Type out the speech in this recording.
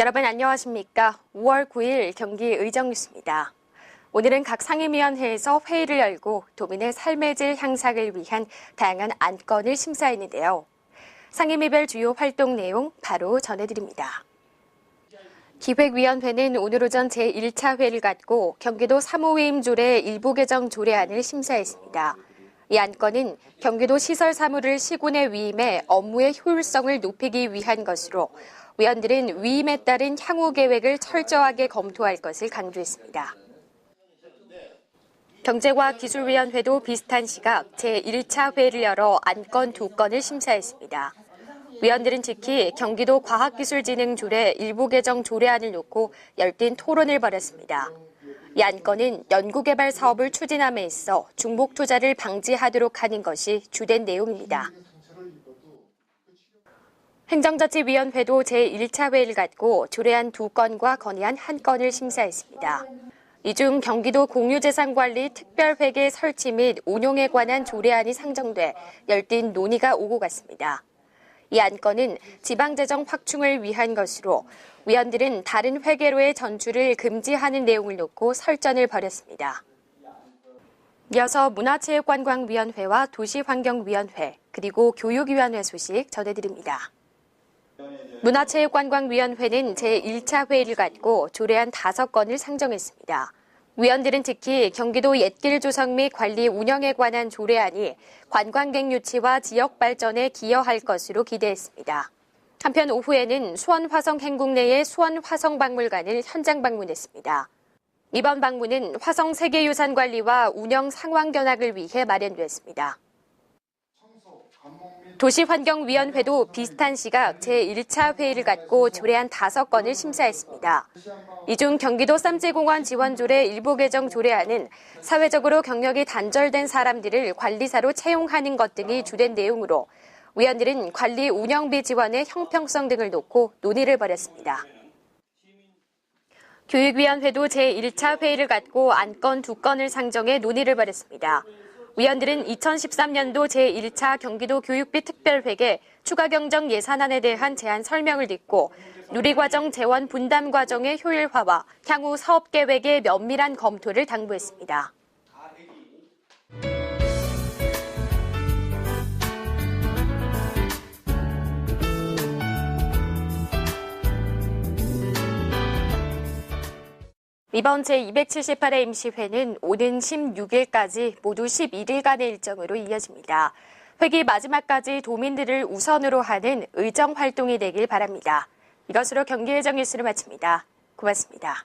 여러분 안녕하십니까? 5월 9일 경기 의정뉴스입니다. 오늘은 각 상임위원회에서 회의를 열고 도민의 삶의 질 향상을 위한 다양한 안건을 심사했는데요. 상임위별 주요 활동 내용 바로 전해드립니다. 기획위원회는 오늘 오전 제1차 회의를 갖고 경기도 사무위임 조례 일부 개정 조례안을 심사했습니다. 이 안건은 경기도 시설 사무를 시군에 위임해 업무의 효율성을 높이기 위한 것으로 위원들은 위임에 따른 향후 계획을 철저하게 검토할 것을 강조했습니다. 경제과 기술위원회도 비슷한 시각 제1차 회의를 열어 안건 두 건을 심사했습니다. 위원들은 특히 경기도 과학기술진흥 조례 일부 개정 조례안을 놓고 열띤 토론을 벌였습니다. 이 안건은 연구개발 사업을 추진함에 있어 중복 투자를 방지하도록 하는 것이 주된 내용입니다. 행정자치위원회도 제1차 회의를 갖고 조례안 두 건과 건의안 한 건을 심사했습니다. 이 중 경기도 공유재산관리 특별회계 설치 및 운용에 관한 조례안이 상정돼 열띤 논의가 오고 갔습니다. 이 안건은 지방재정 확충을 위한 것으로 위원들은 다른 회계로의 전출을 금지하는 내용을 놓고 설전을 벌였습니다. 이어서 문화체육관광위원회와 도시환경위원회 그리고 교육위원회 소식 전해드립니다. 문화체육관광위원회는 제1차 회의를 갖고 조례안 5건을 상정했습니다. 위원들은 특히 경기도 옛길 조성 및 관리 운영에 관한 조례안이 관광객 유치와 지역 발전에 기여할 것으로 기대했습니다. 한편 오후에는 수원 화성 행궁 내의 수원 화성 박물관을 현장 방문했습니다. 이번 방문은 화성 세계유산 관리와 운영 상황 견학을 위해 마련됐습니다. 도시환경위원회도 비슷한 시각 제1차 회의를 갖고 조례안 5건을 심사했습니다. 이 중 경기도 쌈지공원 지원조례 일부 개정 조례안은 사회적으로 경력이 단절된 사람들을 관리사로 채용하는 것 등이 주된 내용으로 위원들은 관리 운영비 지원의 형평성 등을 놓고 논의를 벌였습니다. 교육위원회도 제1차 회의를 갖고 안건 두 건을 상정해 논의를 벌였습니다. 위원들은 2013년도 제1차 경기도 교육비 특별회계 추가 경정 예산안에 대한 제안 설명을 듣고 누리과정 재원 분담 과정의 효율화와 향후 사업 계획의 면밀한 검토를 당부했습니다. 이번 제278회 임시회는 오는 16일까지 모두 11일간의 일정으로 이어집니다. 회기 마지막까지 도민들을 우선으로 하는 의정 활동이 되길 바랍니다. 이것으로 경기의정 뉴스를 마칩니다. 고맙습니다.